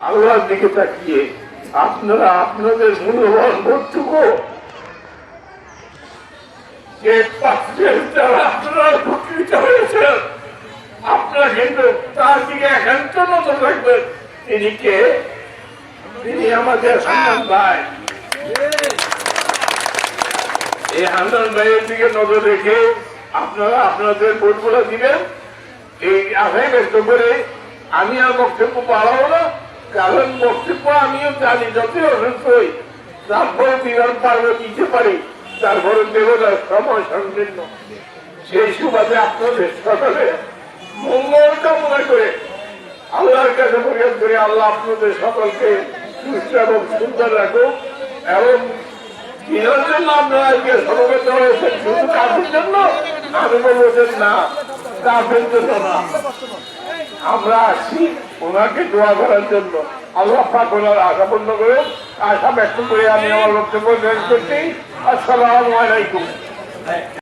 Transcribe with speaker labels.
Speaker 1: আল্লাহর দিকে তাকিয়ে আপনারা আপনাদের মূল্যবান ভোটটুকু যে পাত্রের দ্বারা আপনারা এই ভাইয়ের দিকে নজর রেখে আপনারা আপনাদের ভোটগুলো দিবেন। এই আশায় ব্যক্ত করে আমি আর বক্তব্য বাড়াবো না। কারণ বক্তব্য আমিও জানি, যতই অসুস্থ হই তারপরে দিবার পারব দিতে পারি তারপরে দেব না সময় সংকীর্ণ। সেই সুবাদে আপনাদের সকালে মঙ্গল কামনা করে আল্লাহর কাছে পরিহার করে, আল্লাহ আপনাদের সকলকে সুস্থ এবং সুন্দর রাখুক এবং কিনার জন্য আপনারা আজকে সমবেত হয়েছেন শুধু কাজের জন্য? আমি বলব না কাজের জন্য না। আমরা আসছি ওনাকে দোয়া করার জন্য। আল্লাহ পাক ওনার আশা পূর্ণ করে আশা ব্যক্ত করে আমি আমার বক্তব্য শেষ করছি। আসসালামু আলাইকুম।